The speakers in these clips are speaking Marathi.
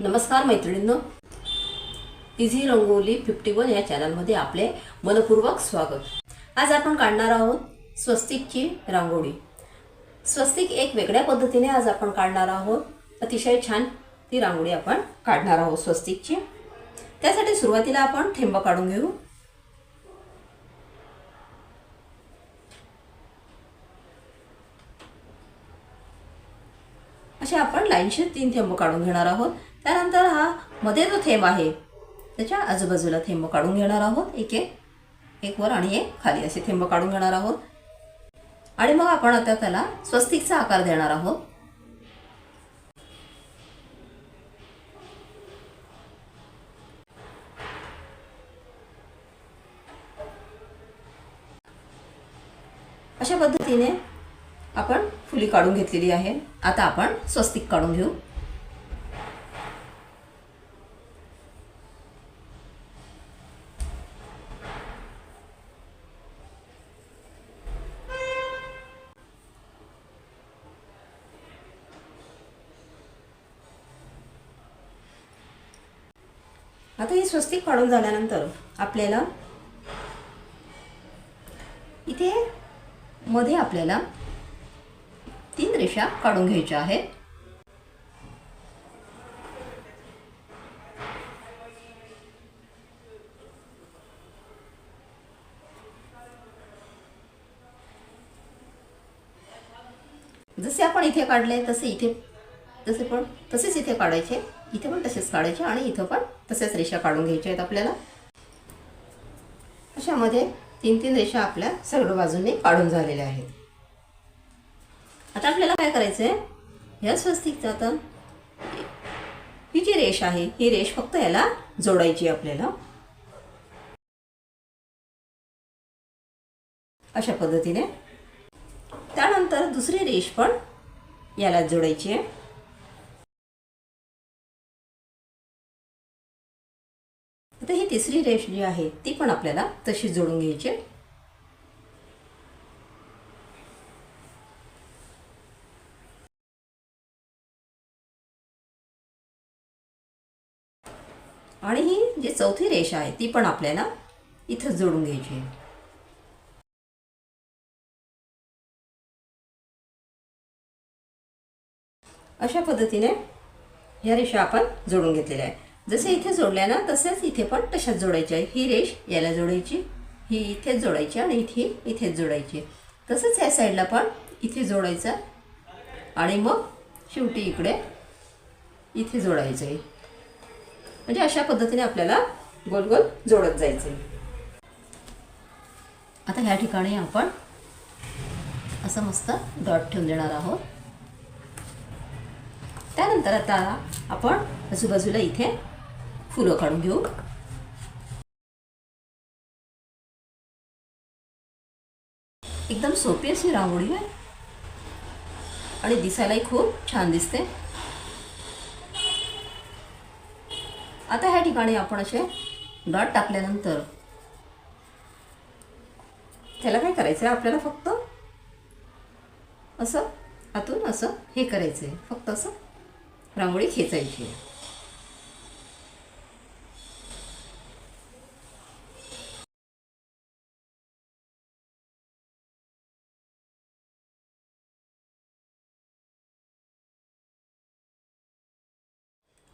नमस्कार मैत्रिणींनो. इझी रंगोली फिफ्टी वन या चॅनलमध्ये आपले मनपूर्वक स्वागत. आज आपण काढणार आहोत स्वस्तिकची रांगोळी. स्वस्तिक एक वेगळ्या पद्धतीने आज आपण काढणार आहोत. अतिशय छान ती रांगोळी आपण काढणार आहोत स्वस्तिकची. त्यासाठी सुरुवातीला आपण थेंब काढून घेऊ. असे आपण लाईनशीर तीन थेंब काढून घेणार आहोत. त्यानंतर हा मध्ये जो थेंब आहे त्याच्या आजूबाजूला थेंब काढून घेणार आहोत. एक एक एक वर आणि एक खाली असे थेंब काढून घेणार आहोत. आणि मग आपण आता त्याला स्वस्तिकचा आकार देणार आहोत. अशा पद्धतीने आपण फुली काढून घेतलेली आहे. आता आपण स्वस्तिक काढून घेऊ. आता ही स्वस्तिक काढून झाल्यानंतर आपल्याला इथे मध्ये आपल्याला तीन रेषा काढून घ्यायच्या आहेत. जसे आपण इथे काढले तसे इथे तसे पण तसेच इथे काढायचे. इथे पण तसेच काढायचे आणि इथं पण तसेच रेषा काढून घ्यायच्या आहेत आपल्याला. अशामध्ये तीन तीन रेषा आपल्या सर्व बाजूने काढून झालेल्या आहेत. आता आपल्याला काय करायचं आहे या स्वस्तिकचं आता ही जी रेष आहे ही रेष फक्त याला जोडायची आहे आपल्याला. अशा पद्धतीने. त्यानंतर दुसरी रेष पण याला जोडायची आहे. आता ही तिसरी रेष जी आहे ती पण आपल्याला तशी जोडून घ्यायची आहे. आणि ही जी चौथी रेषा आहे ती पण आपल्याला इथं जोडून घ्यायची आहे. अशा पद्धतीने ह्या रेषा आपण जोडून घेतलेल्या आहेत. जसे इथे जोडल्या ना तसेच इथे पण तशाच जोडायच्या. आहे ही रेष याला जोडायची ही इथेच जोडायची आणि इथे इथेच जोडायची. तसंच या साईडला पण इथे जोडायचं आणि मग शेवटी इकडे इथे जोडायचं आहे म्हणजे अशा पद्धतीने आपल्याला गोल गोल जोडत जायचं आहे आता ह्या ठिकाणी आपण असं मस्त डॉट ठेवून देणार आहोत. त्यानंतर आता आपण आजूबाजूला इथे फुलं काढून घेऊ. एकदम सोपी अशी रांगोळी आहे. आणि दिसायलाही खूप छान दिसते. आता ह्या ठिकाणी आपण असे डॉट टाकल्यानंतर त्याला काय करायचं आहे आपल्याला फक्त असं आतून असं हे करायचं आहे फक्त असं रांगोळी खेचायची आहे.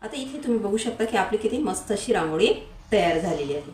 आता इथे तुम्ही बघू शकता की आपली किती मस्त अशी रांगोळी तयार झालेली आहे.